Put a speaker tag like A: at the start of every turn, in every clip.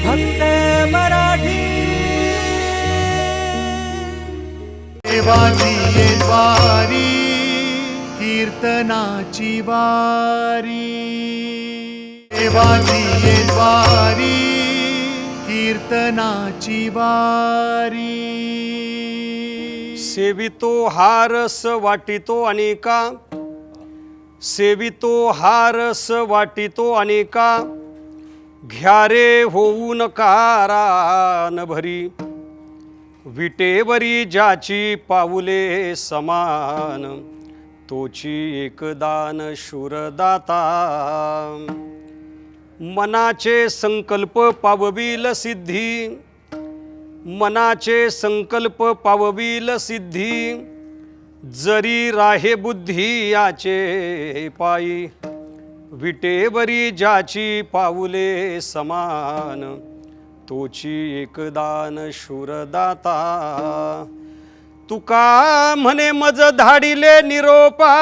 A: फक्त मराठी.
B: देवाची ये द्वारी कीर्तनाची वारी. देवाची ये द्वारी कीर्तनाची वारी.
C: सेवितो हारस वाटितो अनेका. सेवितो हारस वाटितो अनेका. घ्या रे होऊन कारान भरी. विटेवरी ज्याची पाऊले समान तोची एकदान शूरदाता. मनाचे संकल्प पावबील सिद्धी मनाचे संकल्प पावबील सिद्धी. जरी राहे बुद्धी याचे पायी विटेवरी ज्याची पाऊले समान तोची एकदान शूरदाता. तुका म्हणे मज धाडिले निरोपा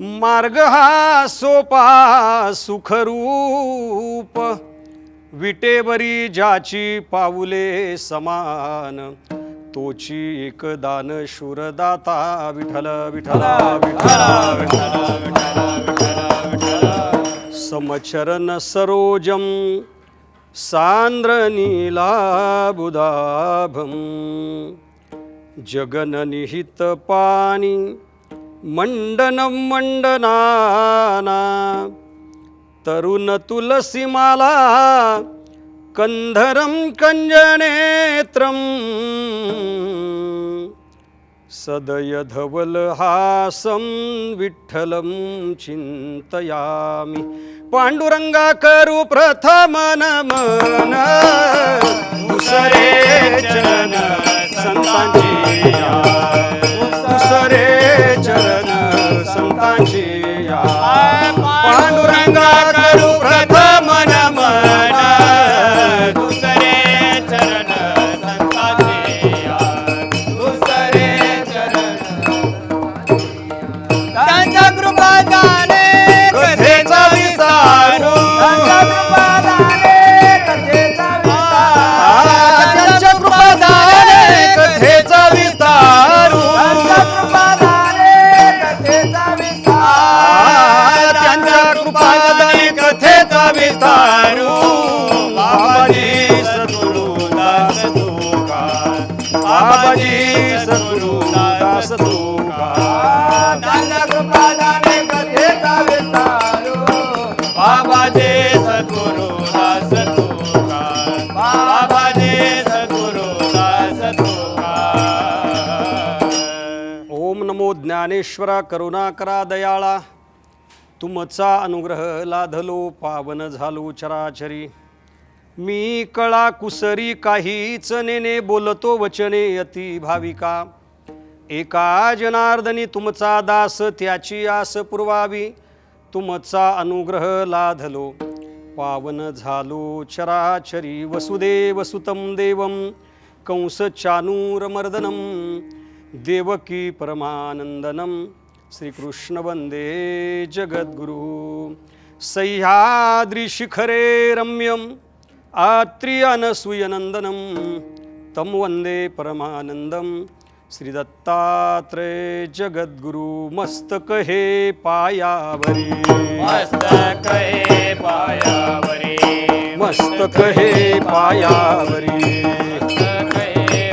C: मार्ग हा सोपा सुखरूप. विटेवरी ज्याची पाऊले समान तोची एक दान शूरदाता. विठ्ठल विठला विठला विठला विठला समचरण सरोजम सान्द्रनीलाबुदाभं जगननिहितपाणि मण्डनं मण्डनाना तरुणतुलसीमाला कन्धरं कञ्जनेत्रम् सदयधवलहासं विठ्ठलं चिन्तयामि पाण्डुरङ्गा करू प्रथम नमन। दुसरे चरण संतांचे दुसरे चरण संतांचे पांडुरंगा करू प्रथम सद्गुरु दास सद्गुरु दास ओम नमो ज्ञानेश्वरा करुणाकरा दयाळा. तुमचा अनुग्रह लाधलो पावन झालो चराचरी. मी कळा कुसरी काहीच नेने बोलतो वचने अति भाविका. एका जनार्दनी तुमचा दास त्याची आस पुरवावी. तुमचा अनुग्रह लाधलो. पावन झालो चराचरी वसुदेव सुतं देवं कंस चानूरमर्दनं देवकी परमानन्दनं श्रीकृष्ण वन्दे जगद्गुरु। सह्याद्रिशिखरे रम्यम् आत्र्यनसूयनन्दनं तं वन्दे परमानन्दं श्रीदत्तात्रय जगद्गुरु मस्तक हे पायावरी।
D: मस्तक हे पायावरी
C: मस्तक हे पायावरी
D: मस्तक हे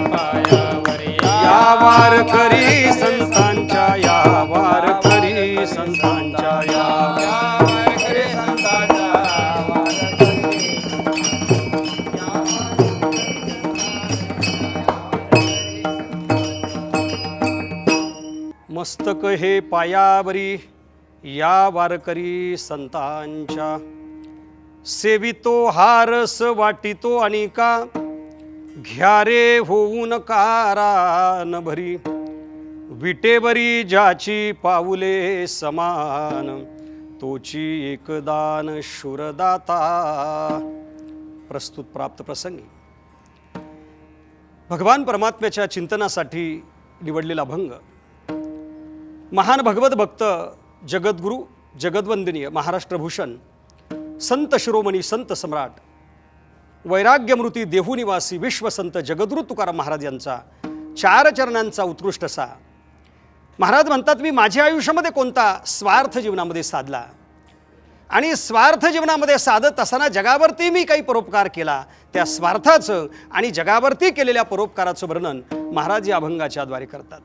C: या वारकरी संतांच्या या वारकरी संतांच्या या मस्तक हे पायावरी या वारकरी संतांच्या. सेवितो हारस वाटितो आणि घ्या रे होऊन कारान भरी विटेबरी ज्याची पाऊले समान तोची एकदान शूरदाता. प्रस्तुत प्राप्त प्रसंगी. भगवान परमात्म्याच्या चिंतनासाठी निवडलेला भंग. महान भगवत भक्त जगद्गुरू जगद्वंदनीय महाराष्ट्रभूषण संत शिरोमणी संत सम्राट वैराग्यमृती देहुनिवासी विश्वसंत जगद्गुरु तुकाराम महाराज यांचा चार चरणांचा उत्कृष्ट असा महाराज म्हणतात मी माझ्या आयुष्यामध्ये कोणता स्वार्थ जीवनामध्ये साधला? आणि स्वार्थ जीवनामध्ये साधत असताना जगावरती मी काही परोपकार केला? त्या स्वार्थाचं आणि जगावरती केलेल्या परोपकाराचं वर्णन महाराज या अभंगाच्या द्वारे करतात.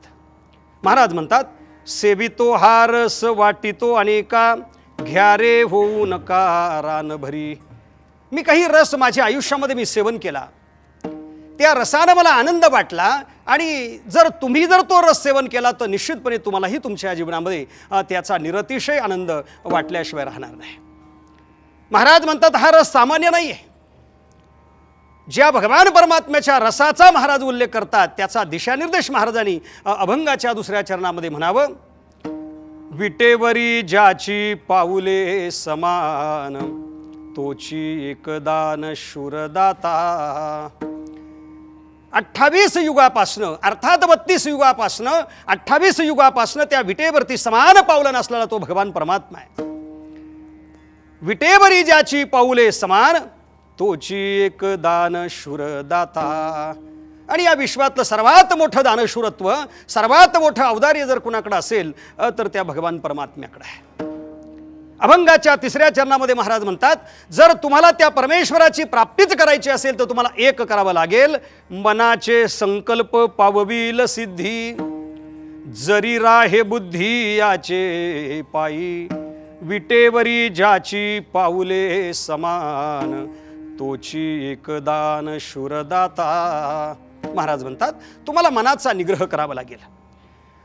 C: महाराज म्हणतात सेवितो हारस वाटितो अनेका घ्या रे होऊ नका रान भरी. मी काही रस माझ्या आयुष्यामध्ये मी सेवन केला. त्या रसानं मला आनंद वाटला आणि जर तुम्ही जर तो रस सेवन केला तर निश्चितपणे तुम्हालाही तुमच्या जीवनामध्ये त्याचा निरतिशय आनंद वाटल्याशिवाय राहणार नाही. महाराज म्हणतात हा रस सामान्य नाही आहे ज्या भगवान परमात्म्याच्या रसाचा महाराज उल्लेख करतात त्याचा दिशानिर्देश महाराजांनी अभंगाच्या दुसऱ्या चरणामध्ये म्हणावं. विटेवरी ज्याची पाऊले समान तोची एकदान शूरदाता. अठ्ठावीस युगापासनं अर्थात बत्तीस युगापासनं अठ्ठावीस युगापासनं त्या विटेवरती समान पावलं नसलेला तो भगवान परमात्मा आहे. विटेवरी ज्याची पाऊले समान तोची एक दान शूरदाता. आणि या विश्वातलं सर्वात मोठं दानशूरत्व सर्वात मोठं औदार्य जर कुणाकडं असेल तर त्या भगवान परमात्म्याकडे आहे. अभंगाच्या तिसऱ्या चरणामध्ये महाराज म्हणतात जर तुम्हाला त्या परमेश्वराची प्राप्तीच करायची असेल तर तुम्हाला एक करावं लागेल मनाचे संकल्प पाववील सिद्धी जरी राहे बुद्धी याचे पायी विटेवरी ज्याची पाऊले समान तोची एकदान शूरदाता महाराज म्हणतात तुम्हाला मनाचा निग्रह करावा लागेल.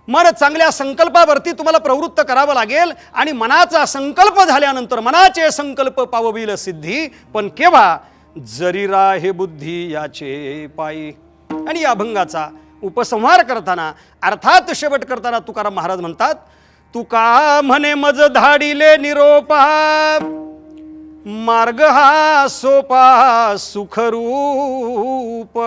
C: मन चांगल्या संकल्पावरती तुम्हाला प्रवृत्त करावं लागेल आणि मनाचा संकल्प झाल्यानंतर मनाचे संकल्प पावविल सिद्धी पण केव्हा? जरीरा हे बुद्धी याचे पायी. आणि या अभंगाचा उपसंहार करताना अर्थात शेवट करताना तुकाराम महाराज म्हणतात तुका म्हणे मज धाडिले निरोपा मार्ग हा सोपा सुखरूप.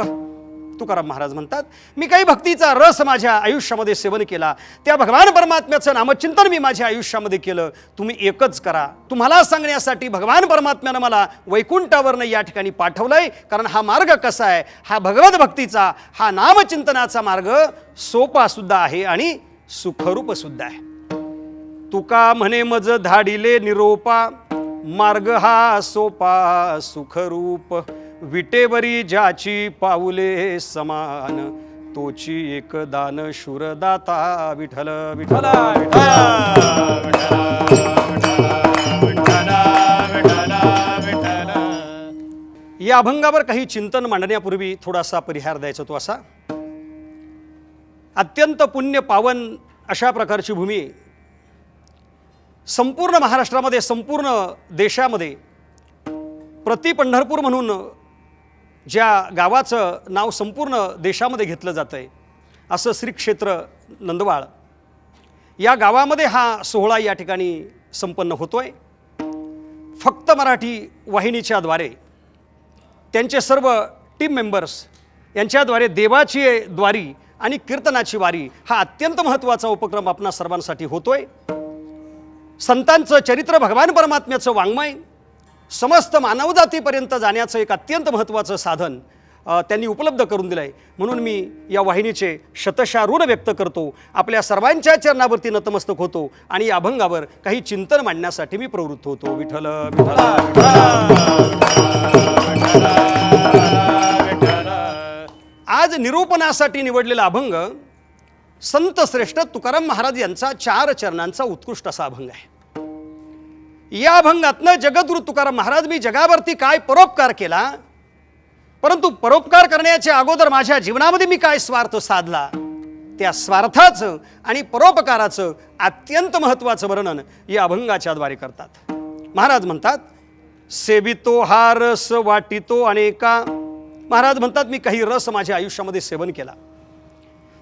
C: तुकाराम महाराज म्हणतात मी काही भक्तीचा रस माझ्या आयुष्यामध्ये सेवन केला. त्या भगवान परमात्म्याचं नामचिंतन मी माझ्या आयुष्यामध्ये केलं. तुम्ही एकच करा. तुम्हाला सांगण्यासाठी भगवान परमात्म्यानं मला वैकुंठावरनं या ठिकाणी पाठवलंय. कारण हा मार्ग कसा आहे? हा भगवत भक्तीचा हा नामचिंतनाचा मार्ग सोपा सुद्धा आहे आणि सुखरूप सुद्धा आहे. तुका म्हणे मज धाडिले निरोपा. मार्ग हा सोपा सुखरूप. विटेवरी ज्याची पाऊले समान तोची एक दान शूरदाता विठल विठला या अभंगावर काही चिंतन मांडण्यापूर्वी थोडासा परिहार द्यायचा तो असा. अत्यंत पुण्य पावन अशा प्रकारची भूमी संपूर्ण महाराष्ट्रामध्ये संपूर्ण देशामध्ये प्रति पंढरपूर म्हणून ज्या गावाचं नाव संपूर्ण देशामध्ये घेतलं जातं आहे असं श्री क्षेत्र नंदवाळ. या गावामध्ये हा सोहळा या ठिकाणी संपन्न होतो आहे फक्त मराठी वाहिनीच्याद्वारे त्यांचे सर्व टीम मेंबर्स यांच्याद्वारे देवाची द्वारी आणि कीर्तनाची वारी हा अत्यंत महत्त्वाचा उपक्रम आपणा सर्वांसाठी होतोय. संतांचं चरित्र भगवान परमात्म्याचं वाङ्मय समस्त मानवजातीपर्यंत जाण्याचं एक अत्यंत महत्त्वाचं साधन त्यांनी उपलब्ध करून दिलं आहे म्हणून मी या वाहिनीचे शतशा ऋण व्यक्त करतो. आपल्या सर्वांच्या चरणावरती नतमस्तक होतो आणि या अभंगावर काही चिंतन मांडण्यासाठी मी प्रवृत्त होतो. विठ्ठल आज निरूपणासाठी निवडलेला अभंग संत श्रेष्ठ तुकाराम महाराज यांचा चार चरणांचा उत्कृष्ट असा अभंग आहे. या अभंगातनं जगद्गुरु तुकाराम महाराज मी जगावरती काय परोपकार केला? परंतु परोपकार करण्याच्या अगोदर माझ्या जीवनामध्ये मी काय स्वार्थ साधला? त्या स्वार्थाचं आणि परोपकाराचं अत्यंत महत्त्वाचं वर्णन या अभंगाच्याद्वारे करतात. महाराज म्हणतात सेवितो हा रस वाटितो अनेका. महाराज म्हणतात मी काही रस माझ्या आयुष्यामध्ये सेवन केला.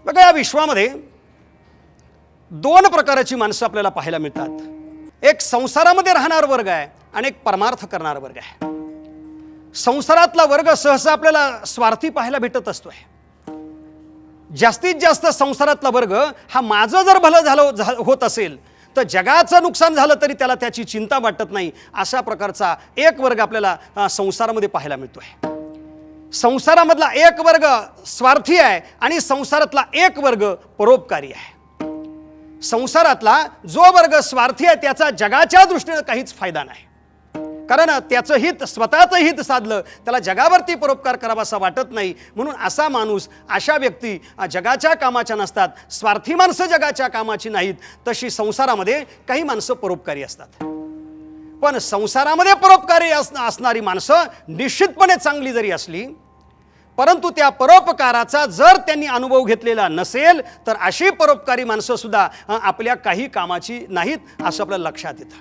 C: बघा या विश्वामध्ये दोन प्रकारची माणसं आपल्याला पाहायला मिळतात. एक संसारामध्ये राहणार वर्ग आहे आणि एक परमार्थ करणार वर्ग आहे. संसारातला वर्ग सहसा आपल्याला स्वार्थी पाहायला भेटत असतोय. जास्तीत जास्त संसारातला वर्ग हा माझं जर भलं झालं होत असेल तर जगाचं नुकसान झालं तरी त्याला त्याची चिंता वाटत नाही अशा प्रकारचा एक वर्ग आपल्याला संसारामध्ये पाहायला मिळतोय. संसारामधला एक वर्ग स्वार्थी आहे आणि संसारातला एक वर्ग परोपकारी आहे. संसारातला जो वर्ग स्वार्थी आहे त्याचा जगाच्या दृष्टीनं काहीच फायदा नाही. कारण त्याचं हित स्वतःचं हित साधलं त्याला जगावरती परोपकार करावासा वाटत नाही. म्हणून असा माणूस अशा व्यक्ती जगाच्या कामाच्या नसतात स्वार्थी माणसं जगाच्या कामाची नाहीत तशी संसारामध्ये काही माणसं परोपकारी असतात. पण संसारामध्ये परोपकारी अस असणारी माणसं निश्चितपणे चांगली जरी असली परंतु त्या परोपकाराचा जर त्यांनी अनुभव घेतलेला नसेल तर अशी परोपकारी माणसंसुद्धा आपल्या काही कामाची नाहीत असं आपल्या लक्षात येतं.